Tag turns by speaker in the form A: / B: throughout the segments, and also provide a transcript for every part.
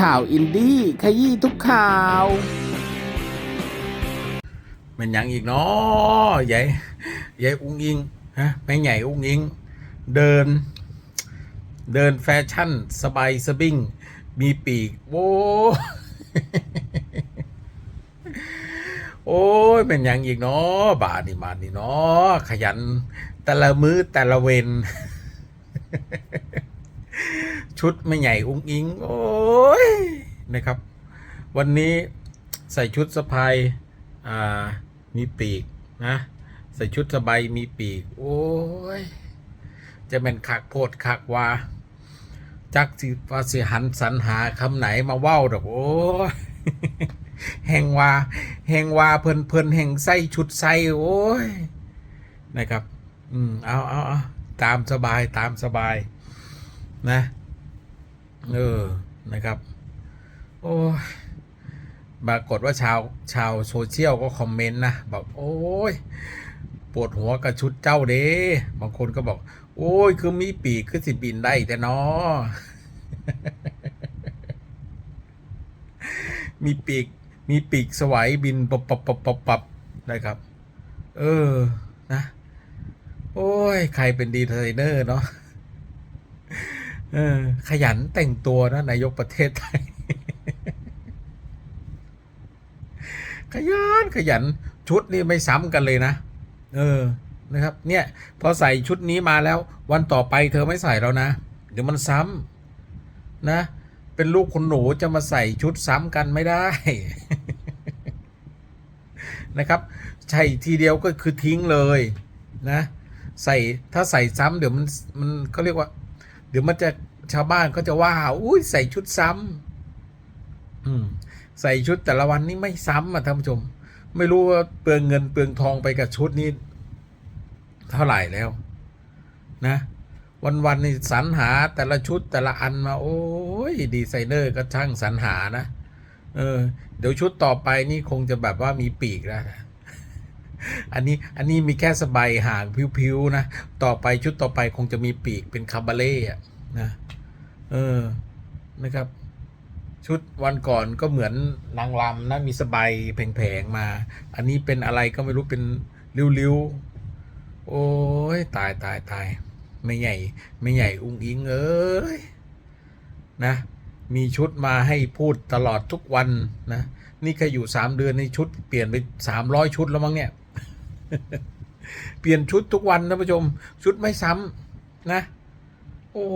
A: ข่าวอินดี้ขยี้ทุกข่าว
B: มันยังอีกเนาะใหญ่ใหญ่อุ้งอิงฮะแม่ใหญ่อุ้งอิง เดิน เดินแฟชั่น สบายสบิงมีปีกโอ้โอ้ยเป็นยังอีกเนาะบาทนี่มานี่เนาะขยัน แต่ละมือ้อแต่ละเวน ชุดไม่ใหญ่อุ้งอิง โอ้ยนะครับ วันนี้ใส่ชุดสะพายอ่ามีปีกนะ ใส่ชุดสบายมีปีก โอ้ย จะเป็นคักโพดคักว่า จักสิว่าสิหันสรรหาคำไหนมาว้าวดอกโอ้ยแหงว่าแหงว่าเพิ่นเพิ่นแหงใส่ชุดใส่โอ้ยนะครับ อืมเอาเอาเอาตามสบายตามสบายนะ เออนะครับ โอ้ยปรากฏว่าชาวชาวโซเชียลก็คอมเมนต์นะบอกโอ้ยปวดหัวกับชุดเจ้าเด้บางคนก็บอก โอ้ย คือมีปีกคือสิบินได้แต่นอมีปีก มีปีกสวายบินปับปับปับปับปับนะครับ เออ นะ โอ้ย ใครเป็นดีไซเนอร์เนาะ เออ ขยันแต่งตัวนะนายกประเทศไทย ขยันขยันชุดนี่ไม่ซ้ำกันเลยนะ เออนะครับ เนี่ย พอใส่ชุดนี้มาแล้ว วันต่อไปเธอไม่ใส่แล้วนะ เดี๋ยวมันซ้ำนะ เป็นลูกคนหนูจะมาใส่ชุดซ้ำกันไม่ได้ นะครับ ใช่ทีเดียวก็คือทิ้งเลยนะ ใส่ถ้าใส่ซ้ำเดี๋ยวมันมันเขาเรียกว่า เดี๋ยวมันจะชาวบ้านก็จะว่า อุ้ยใส่ชุดซ้ำอืม ใส่ชุดแต่ละวันนี่ไม่ซ้ำอะท่านผู้ชม ไม่รู้ว่าเปลืองเงินเปลืองทองไปกับชุดนี้ เท่าไหร่แล้ว นะ วันวันนี่สรรหาแต่ละชุดแต่ละอันมา โอ้ยดีไซเนอร์ก็ช่างสรรหานะ เออ เดี๋ยวชุดต่อไปนี่คงจะแบบว่ามีปีกแล้วนะ อันนี้อันนี้มีแค่สบายห่างพิวๆนะ ต่อไปชุดต่อไปคงจะมีปีกเป็นคาบาเล่อะนะเออนะครับ ชุดวันก่อนก็เหมือนนางรำนะมีสบายแผงๆมา อันนี้เป็นอะไรก็ไม่รู้เป็นริ้วๆ โอ้ยตายตายตายไม่ใหญ่ ไม่ใหญ่อุ้งอิงเอ้ยนะ มีชุดมาให้พูดตลอดทุกวันนะ นี่แค่อยู่สามเดือนในชุดเปลี่ยนไปสามร้อยชุดแล้วมั้งเนี่ย เปลี่ยนชุดทุกวันนะผู้ชม ชุดไม่ซ้ำนะ โอ้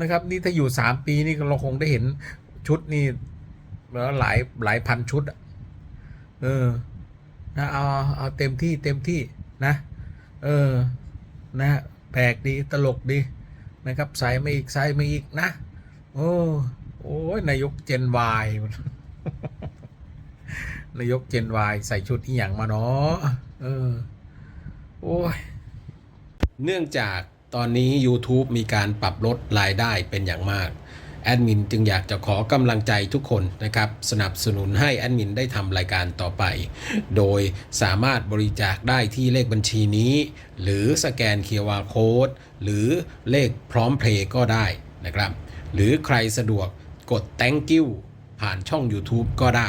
B: นะครับ นี่ถ้าอยู่สามปีนี่เราคงได้เห็นชุดนี่แล้วหลายหลายพันชุดเออนะเอาเอาเต็มที่เต็มที่นะ เออ นะแปลกดีตลกดีนะครับใส่ไม่อีกใส่ไม่อีกนะ โอ้โอ้ยนายกเจนวาย นายกเจนวายใส่ชุดอีหยังมาเนาะเออ โอ้ย
C: เนื่องจากตอนนี้ YouTube มีการปรับลดรายได้เป็นอย่างมาก แอดมินจึงอยากจะขอกำลังใจทุกคนนะครับ สนับสนุนให้แอดมินได้ทำรายการต่อไป โดยสามารถบริจาคได้ที่เลขบัญชีนี้ หรือสแกน QR Code หรือเลขพร้อมเพลย์ก็ได้นะครับ หรือใครสะดวกกด thank you ผ่านช่อง YouTube ก็ได้